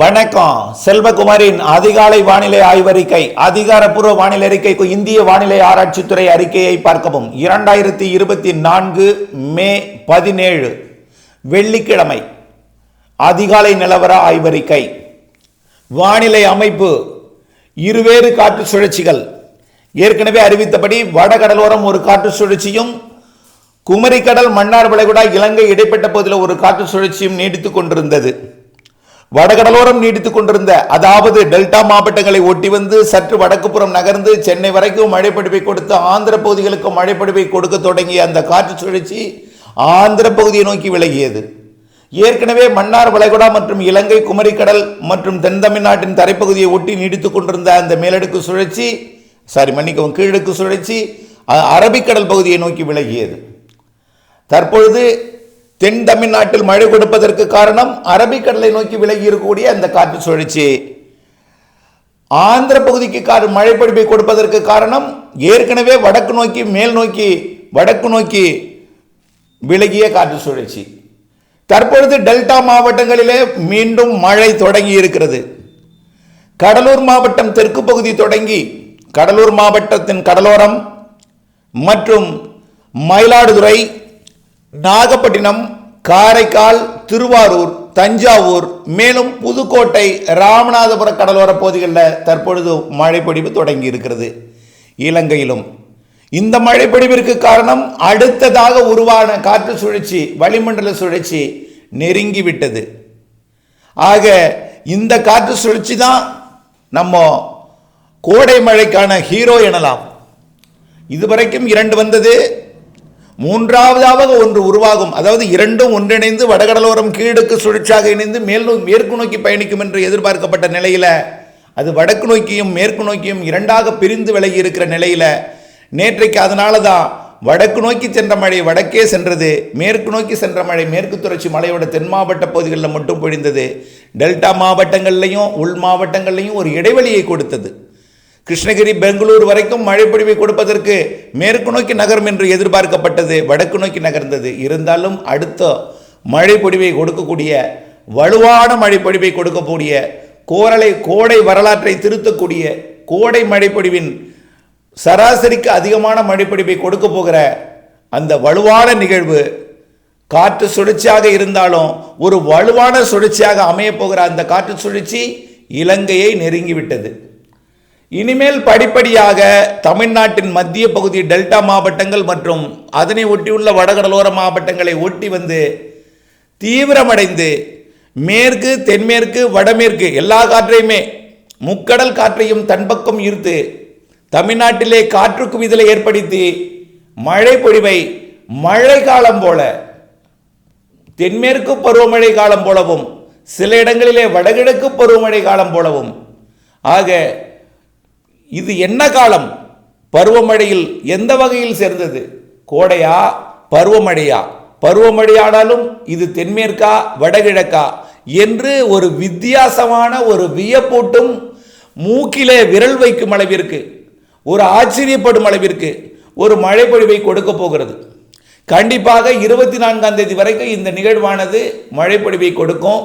வணக்கம். செல்வகுமாரின் அதிகாலை வானிலை ஆய்வறிக்கை அதிகாரப்பூர்வ வானிலை அறிக்கைக்கு இந்திய வானிலை ஆராய்ச்சித்துறை அறிக்கையை பார்க்கவும். இரண்டாயிரத்தி இருபத்தி நான்கு மே பதினேழு வெள்ளிக்கிழமை அதிகாலை நிலவர ஆய்வறிக்கை. வானிலை அமைப்பு இருவேறு காற்று சுழற்சிகள். ஏற்கனவே அறிவித்தபடி வடகடலோரம் ஒரு காற்று சுழற்சியும் குமரிக்கடல் மன்னார் வளைகுடா இலங்கை இடைப்பட்ட பகுதியில் ஒரு காற்று சுழற்சியும் நீடித்துக் கொண்டிருந்தது. வடகடலோரம் நீடித்துக் கொண்டிருந்த அதாவது டெல்டா மாவட்டங்களை ஒட்டி வந்து சற்று வடக்குப்புறம் நகர்ந்து சென்னை வரைக்கும் மழைப்பிடிப்பை கொடுத்து ஆந்திர பகுதிகளுக்கு மழைப்பிடிப்பை கொடுக்க தொடங்கிய அந்த காற்று சுழற்சி ஆந்திர பகுதியை நோக்கி விலகியது. ஏற்கனவே மன்னார் வளைகுடா மற்றும் இலங்கை குமரிக்கடல் மற்றும் தென் தமிழ்நாட்டின் தரைப்பகுதியை ஒட்டி நீடித்துக் கொண்டிருந்த அந்த மேலடுக்கு சுழற்சி சாரி மன்னிக்கவும் கீழடுக்கு சுழற்சி அரபிக்கடல் பகுதியை நோக்கி விலகியது. தற்பொழுது தென் தமிழ்நாட்டில் மழை கொடுப்பதற்கு காரணம் அரபிக்கடலை நோக்கி விலகி இருக்கக்கூடிய அந்த காற்று சுழற்சி. ஆந்திர பகுதிக்கு கார் மழைப்பொழிவை கொடுப்பதற்கு காரணம் ஏற்கனவே வடக்கு நோக்கி மேல் நோக்கி வடக்கு நோக்கி விலகிய காற்று சுழற்சி. தற்பொழுது டெல்டா மாவட்டங்களிலே மீண்டும் மழை தொடங்கி இருக்கிறது. கடலூர் மாவட்டம் தெற்கு பகுதி தொடங்கி கடலூர் மாவட்டத்தின் கடலோரம் மற்றும் மயிலாடுதுறை நாகப்பட்டினம் காரைக்கால் திருவாரூர் தஞ்சாவூர் மேலும் புதுக்கோட்டை ராமநாதபுர கடலோர பகுதிகளில் தற்பொழுது மழைப்பொடிவு தொடங்கி இருக்கிறது இலங்கையிலும். இந்த மழைப்பொடிவிற்கு காரணம் அடுத்ததாக உருவான காற்று சுழற்சி வளிமண்டல சுழற்சி நெருங்கி விட்டது ஆக இந்த காற்று சுழற்சி தான் நம்ம கோடை மழைக்கான ஹீரோ எனலாம். இதுவரைக்கும் இரண்டு வந்தது. மூன்றாவதாக ஒன்று உருவாகும். அதாவது இரண்டும் ஒன்றிணைந்து வடகடலோரம் கீழுக்கு சுழற்சியாக இணைந்து மேல் மேற்கு நோக்கி பயணிக்கும் என்று எதிர்பார்க்கப்பட்ட நிலையில் அது வடக்கு நோக்கியும் மேற்கு நோக்கியும் இரண்டாக பிரிந்து விலகி இருக்கிற நிலையில் நேற்றைக்கு அதனால தான் வடக்கு நோக்கி சென்ற மழை வடக்கே சென்றது மேற்கு நோக்கி சென்ற மழை மேற்கு தொடர்ச்சி மலையோட தென் மாவட்ட பகுதிகளில் மட்டும் பொழிந்தது. டெல்டா மாவட்டங்கள்லையும் உள் மாவட்டங்கள்லையும் ஒரு இடைவெளியை கொடுத்தது. கிருஷ்ணகிரி பெங்களூர் வரைக்கும் மழைப்பொழிவை கொடுப்பதற்கு மேற்கு நோக்கி நகரும் என்று எதிர்பார்க்கப்பட்டது வடக்கு நோக்கி நகர்ந்தது. இருந்தாலும் அடுத்த மழைப்பொழிவை கொடுக்கக்கூடிய வலுவான மழைப்பொழிவை கொடுக்கக்கூடிய கோரலை கோடை வரலாற்றை திருத்தக்கூடிய கோடை மழைப்பொழிவின் சராசரிக்கு அதிகமான மழைப்பொழிவை கொடுக்க போகிற அந்த வலுவான நிகழ்வு காற்று சுழற்சியாக இருந்தாலும் ஒரு வலுவான சுழற்சியாக அமையப் போகிற அந்த காற்று சுழற்சி இலங்கையை நெருங்கிவிட்டது. இனிமேல் படிப்படியாக தமிழ்நாட்டின் மத்திய பகுதி டெல்டா மாவட்டங்கள் மற்றும் அதனை ஒட்டியுள்ள வடகடலோர மாவட்டங்களை ஒட்டி வந்து தீவிரமடைந்து மேற்கு தென்மேற்கு வடமேற்கு எல்லா காற்றையுமே முக்கடல் காற்றையும் தன்பக்கம் ஈர்த்து தமிழ்நாட்டிலே காற்றுக்கு குவிதலை ஏற்படுத்தி மழை பொழிவை மழை காலம் போல தென்மேற்கு பருவமழை காலம் போலவும் சில இடங்களிலே வடகிழக்கு பருவமழை காலம் போலவும். ஆக இது என்ன காலம்? பருவமழையில் எந்த வகையில் சேர்ந்தது? கோடையா? பருவமழையா? பருவமழையானாலும் இது தென்மேற்கா வடகிழக்கா என்று ஒரு வித்தியாசமான ஒரு வியப்பூட்டும் மூக்கிலே விரல் வைக்கும் அளவிற்கு ஒரு ஆச்சரியப்படும் அளவிற்கு ஒரு மழைப்பொழிவை கொடுக்க போகிறது. கண்டிப்பாக இருபத்தி நான்காம் தேதி வரைக்கும் இந்த நிகழ்வானது மழைப்பொழிவை கொடுக்கும்.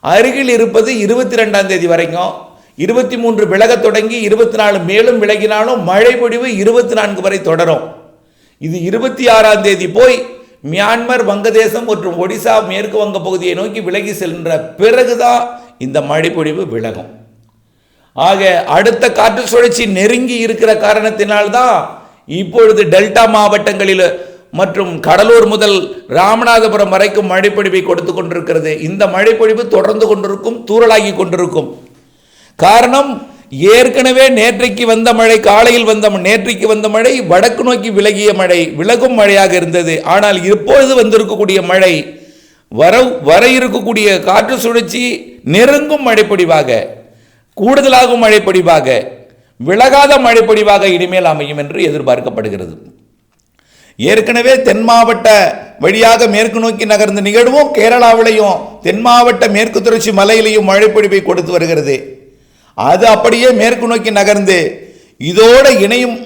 அருகில் இருப்பது இருபத்தி ரெண்டாம் தேதி வரைக்கும். இருபத்தி மூன்று விலகத் தொடங்கி இருபத்தி நாலு மேலும் விலகினாலும் மழை பொழிவு இருபத்தி நான்கு வரை தொடரும். இது இருபத்தி ஆறாம் தேதி போய் மியான்மர் வங்கதேசம் மற்றும் ஒடிசா மேற்கு வங்க பகுதியை நோக்கி விலகி செல்கின்ற பிறகுதான் இந்த மழைப்பொழிவு விலகும். ஆக அடுத்த காற்று சுழற்சி நெருங்கி இருக்கிற காரணத்தினால்தான் இப்பொழுது டெல்டா மாவட்டங்களில் மற்றும் கடலூர் முதல் ராமநாதபுரம் வரைக்கும் மழைப்பொழிவை கொடுத்து கொண்டிருக்கிறது. இந்த மழைப்பொழிவு தொடர்ந்து கொண்டிருக்கும் தூரலாகி கொண்டிருக்கும். காரணம் ஏற்கனவே நேற்றைக்கு வந்த மழை காலையில் வந்த நேற்றைக்கு வந்த மழை வடக்கு நோக்கி விலகிய மழை விலகும் மழையாக இருந்தது. ஆனால் இப்பொழுது வந்திருக்கக்கூடிய மழை வர வர இருக்கக்கூடிய காற்று சுழற்சி நெருங்கும் மழைப்பொடிவாக கூடுதலாகும் மழைப்பொடிவாக விலகாத மழைப்பொடிவாக இனிமேல் அமையும் என்று எதிர்பார்க்கப்படுகிறது. ஏற்கனவே தென் மாவட்ட வழியாக மேற்கு நோக்கி நகர்ந்து நிகழ்வும் கேரளாவிலையும் தென் மாவட்ட மேற்கு தொடர்ச்சி மலையிலையும் மழைப்பொழிவை கொடுத்து வருகிறது. அது அப்படியே மேற்கு நோக்கி நகர்ந்து இதோட இணையும்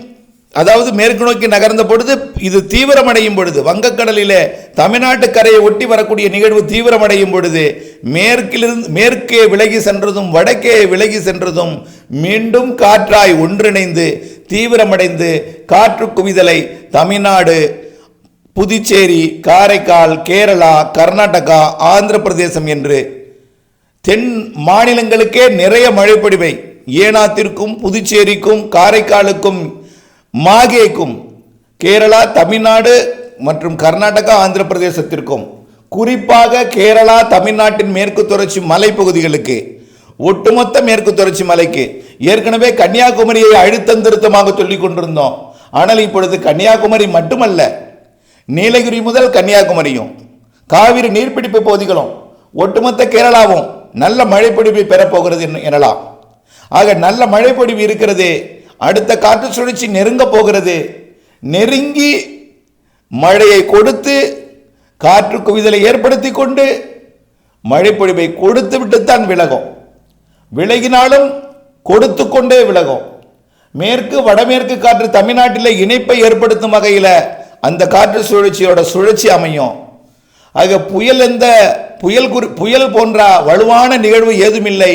அதாவது மேற்கு நோக்கி நகர்ந்த பொழுது இது தீவிரமடையும் பொழுது வங்கக்கடலிலே தமிழ்நாட்டு கரையை ஒட்டி வரக்கூடிய நிகழ்வு தீவிரமடையும் பொழுது மேற்கிலிருந்து மேற்கே விலகி சென்றதும் வடக்கே விலகி சென்றதும் மீண்டும் காற்றாய் ஒன்றிணைந்து தீவிரமடைந்து காற்று குவிதலை தமிழ்நாடு புதுச்சேரி காரைக்கால் கேரளா கர்நாடகா ஆந்திர பிரதேசம் என்று தென் மாநிலங்களுக்கே நிறைய மழைப்பொழிவை. ஏனாத்திற்கும் புதுச்சேரிக்கும் காரைக்காலுக்கும் மாகேக்கும் கேரளா தமிழ்நாடு மற்றும் கர்நாடகா ஆந்திர பிரதேசத்திற்கும் குறிப்பாக கேரளா தமிழ்நாட்டின் மேற்கு தொடர்ச்சி மலைப்பகுதிகளுக்கு. ஒட்டுமொத்த மேற்கு தொடர்ச்சி மலைக்கு. ஏற்கனவே கன்னியாகுமரியை அழுத்தம் திருத்தமாக சொல்லிக் கொண்டிருந்தோம். ஆனால் இப்பொழுது கன்னியாகுமரி மட்டுமல்ல. நீலகிரி முதல் கன்னியாகுமரியும் காவிரி நீர்பிடிப்பு பகுதிகளும் ஒட்டுமொத்த கேரளாவும் நல்ல மழைப்பொழிவை பெறப்போகிறது எனலாம். ஆக நல்ல மழைப்பொழிவு இருக்கிறது அடுத்த காற்று சுழற்சி நெருங்க போகிறது. நெருங்கி மழையை கொடுத்து காற்று குவிதலை ஏற்படுத்தி கொண்டு மழைப்பொழிவை கொடுத்து விட்டுத்தான் விலகும். விலகினாலும் கொடுத்து கொண்டே விலகும். மேற்கு வடமேற்கு காற்று தமிழ்நாட்டில் இணைப்பை ஏற்படுத்தும் வகையில் அந்த காற்று சுழற்சியோட சுழற்சி அமையும். ஆக புயல் எந்த புயல் குறி புயல் போன்ற வலுவான நிகழ்வு ஏதுமில்லை.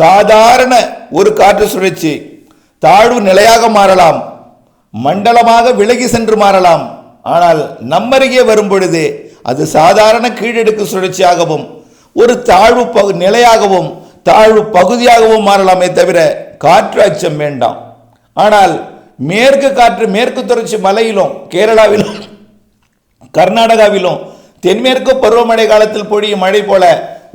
சாதாரண ஒரு காற்று சுழற்சி தாழ்வு நிலையாக மாறலாம். மண்டலமாக விலகி சென்று மாறலாம். ஆனால் நம்மருகே வரும் பொழுது அது சாதாரண கீழடுக்கு சுழற்சியாகவும் ஒரு தாழ்வு பகு நிலையாகவும் தாழ்வு பகுதியாகவும் மாறலாமே தவிர காற்று அச்சம் வேண்டாம். ஆனால் மேற்கு காற்று மேற்கு தொடர்ச்சி மலையிலும் கேரளாவிலும் கர்நாடகாவிலும் தென்மேற்கு பருவமழை காலத்தில் பொழியும் மழை போல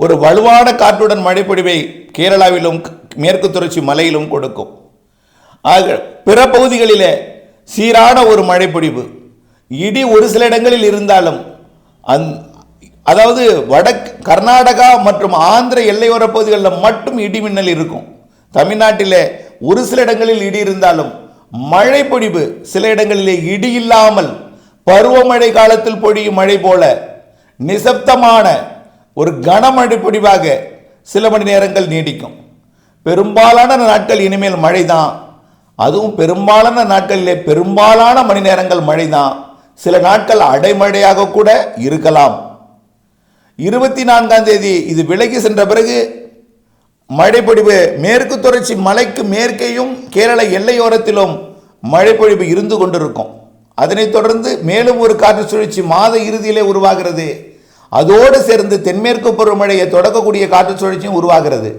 ஒரு வலுவான காற்றுடன் மழை பொழிவை கேரளாவிலும் மேற்கு தொடர்ச்சி மலையிலும் கொடுக்கும். ஆக பிற பகுதிகளிலே சீரான ஒரு மழை பொழிவு. இடி ஒரு சில இடங்களில் இருந்தாலும் அந் அதாவது வடக் கர்நாடகா மற்றும் ஆந்திர எல்லையோர பகுதிகளில் மட்டும் இடி மின்னல் இருக்கும். தமிழ்நாட்டில் ஒரு சில இடங்களில் இடி இருந்தாலும் மழை பொழிவு சில இடங்களிலே இடி இல்லாமல் பருவமழை காலத்தில் பொழியும் மழை போல நிசப்தமான ஒரு கனமழை சில மணி நேரங்கள் நீடிக்கும். பெரும்பாலான நாட்கள் இனிமேல் மழை தான் அதுவும் பெரும்பாலான நாட்களிலே பெரும்பாலான மணி நேரங்கள் மழை தான் சில நாட்கள் அடைமழையாக கூட இருக்கலாம். இருபத்தி நான்காம் தேதி இது விலகி சென்ற பிறகு மழைப்பொழிவு மேற்கு தொடர்ச்சி மலைக்கு மேற்கேயும் கேரள எல்லையோரத்திலும் மழைப்பொழிவு இருந்து கொண்டிருக்கும். அதனைத் தொடர்ந்து மேலும் ஒரு காற்று சுழற்சி மாத இறுதியிலே உருவாகிறது. அதோடு சேர்ந்து தென்மேற்கு பருவமழையை தொடக்கக்கூடிய காற்று சுழற்சியும் உருவாகிறது.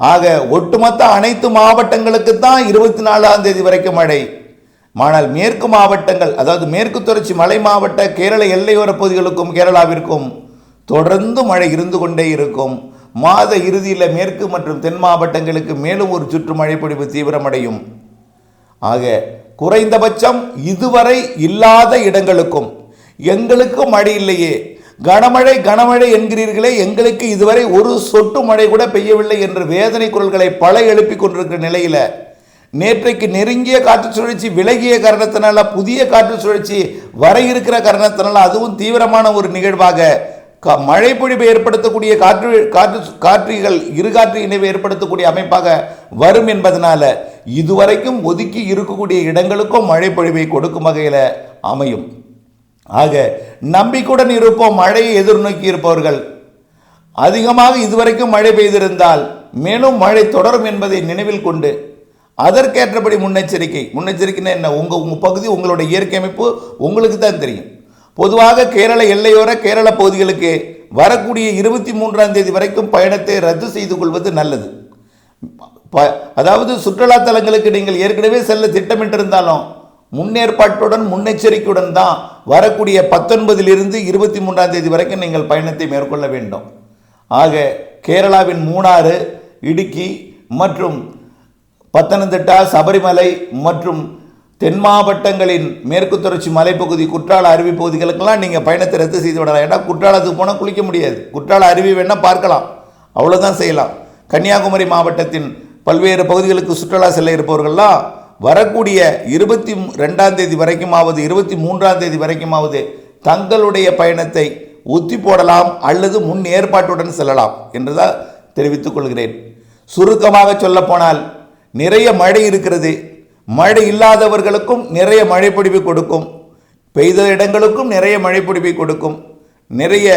ஆக ஒட்டுமொத்த அனைத்து மாவட்டங்களுக்கு தான் இருபத்தி நாலாம் தேதி வரைக்கும் மழை. ஆனால் மேற்கு மாவட்டங்கள் அதாவது மேற்கு தொடர்ச்சி மலை மாவட்ட கேரள எல்லையோர பகுதிகளுக்கும் கேரளாவிற்கும் தொடர்ந்து மழை இருந்து கொண்டே இருக்கும். மாத இறுதியில் மேற்கு மற்றும் தென் மாவட்டங்களுக்கு மேலும் ஒரு சுற்று மழைப்பொழிவு தீவிரமடையும். ஆக குறைந்தபட்சம் இதுவரை இல்லாத இடங்களுக்கும். எங்களுக்கும் மழை இல்லையே. கனமழை கனமழை என்கிறீர்களே எங்களுக்கு இதுவரை ஒரு சொட்டு மழை கூட பெய்யவில்லை என்று வேதனை குரல்களை பல எழுப்பிக் கொண்டிருக்கிற நிலையில் நேற்றைக்கு நெருங்கிய காற்று சுழற்சி விலகிய காரணத்தினால புதிய காற்று சுழற்சி வர இருக்கிற காரணத்தினால அதுவும் தீவிரமான ஒரு நிகழ்வாக மழை பொழிவு ஏற்படுத்தக்கூடிய காற்று காற்று காற்றுகள் இருகாற்று இணைவு ஏற்படுத்தக்கூடிய அமைப்பாக வரும் என்பதனால இதுவரைக்கும் ஒதுக்கி இருக்கக்கூடிய இடங்களுக்கும் மழை பொழிவை கொடுக்கும் வகையில் அமையும். ஆக நம்பிக்கையுடன் இருப்போம் மழையை எதிர்நோக்கி இருப்பவர்கள். அதிகமாக இதுவரைக்கும் மழை பெய்திருந்தால் மேலும் மழை தொடரும் என்பதை நினைவில் கொண்டு அதற்கேற்றபடி முன்னெச்சரிக்கை. முன்னெச்சரிக்கைன்னா என்ன? உங்கள் உங்கள் பகுதி உங்களுடைய இயற்கை அமைப்பு உங்களுக்கு தான் தெரியும். பொதுவாக கேரள எல்லையோர கேரள பகுதிகளுக்கு வரக்கூடிய இருபத்தி மூன்றாம் தேதி வரைக்கும் பயணத்தை ரத்து செய்து கொள்வது நல்லது. ப- அதாவது சுற்றுலா தலங்களுக்கு நீங்கள் ஏற்கனவே செல்ல திட்டமிட்டிருந்தாலும் முன்னேற்பாட்டுடன் முன்னெச்சரிக்கையுடன் தான் வரக்கூடிய பத்தொன்பதிலிருந்து இருபத்தி மூன்றாம் தேதி வரைக்கும் நீங்கள் பயணத்தை மேற்கொள்ள வேண்டும். ஆக கேரளாவின் மூணாறு இடுக்கி மற்றும் பத்தனந்திட்டா சபரிமலை மற்றும் தென் மாவட்டங்களின் மேற்கு தொடர்ச்சி மலைப்பகுதி குற்றால அருவி பகுதிகளுக்கெல்லாம் நீங்கள் பயணத்தை ரத்து செய்து விடலாம். ஏன்னா குற்றாலத்துக்கு போனால் குளிக்க முடியாது. குற்றால அருவி வேணால் பார்க்கலாம். அவ்வளோதான் செய்யலாம். கன்னியாகுமரி மாவட்டத்தின் பல்வேறு பகுதிகளுக்கு சுற்றுலா செல்ல இருப்பவர்கள்லாம் வரக்கூடிய இருபத்தி ரெண்டாம் தேதி வரைக்குமாவது இருபத்தி மூன்றாம் தேதி வரைக்குமாவது தங்களுடைய பயணத்தை ஒத்தி போடலாம் அல்லது முன் ஏற்பாட்டுடன் செல்லலாம் என்றுதான் தெரிவித்துக் கொள்கிறேன். சுருக்கமாக சொல்லப்போனால் நிறைய மழை இருக்கிறது. மழை இல்லாதவர்களுக்கும் நிறைய மழை கொடுக்கும். பெய்த இடங்களுக்கும் நிறைய மழை கொடுக்கும். நிறைய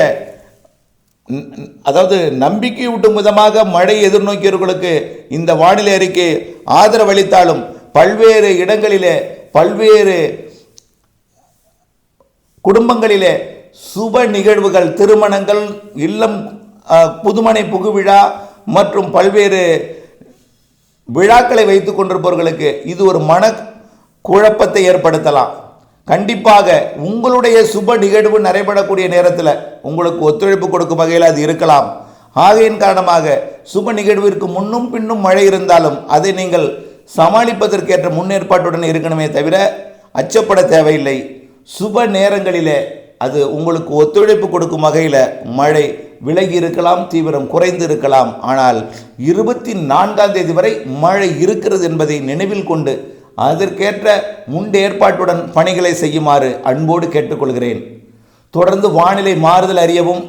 அதாவது நம்பிக்கை ஊட்டும் விதமாக மழை எதிர்நோக்கியவர்களுக்கு இந்த வானிலை அறிக்கை ஆதரவளித்தாலும் பல்வேறு இடங்களிலே பல்வேறு குடும்பங்களிலே சுப நிகழ்வுகள் திருமணங்கள் இல்லம் புதுமனை புகுவிழா மற்றும் பல்வேறு விழாக்களை வைத்து கொண்டிருப்பவர்களுக்கு இது ஒரு மன குழப்பத்தை ஏற்படுத்தலாம். கண்டிப்பாக உங்களுடைய சுப நிகழ்வு நடைபெறக்கூடிய நேரத்தில் உங்களுக்கு ஒத்துழைப்பு கொடுக்கும் வகையில் அது இருக்கலாம். ஆகையின் காரணமாக சுப நிகழ்விற்கு முன்னும் பின்னும் மழை இருந்தாலும் அதை நீங்கள் சமாளிப்பதற்கேற்ற முன்னேற்பாட்டுடன் இருக்கணுமே தவிர அச்சப்பட தேவையில்லை. சுப நேரங்களிலே அது உங்களுக்கு ஒத்துழைப்பு கொடுக்கும் வகையில் மழை விலகி இருக்கலாம் தீவிரம் குறைந்து இருக்கலாம். ஆனால் இருபத்தி நான்காம் தேதி வரை மழை இருக்கிறது என்பதை நினைவில் கொண்டு அதற்கேற்ற முன்னேற்பாட்டுடன் பணிகளை செய்யுமாறு அன்போடு கேட்டுக்கொள்கிறேன். தொடர்ந்து வானிலை மாறுதல் அறியவும்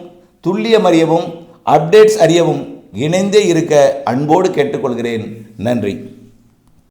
துல்லியம் அறியவும் அப்டேட்ஸ் அறியவும் இணைந்தே இருக்க அன்போடு கேட்டுக்கொள்கிறேன். நன்றி.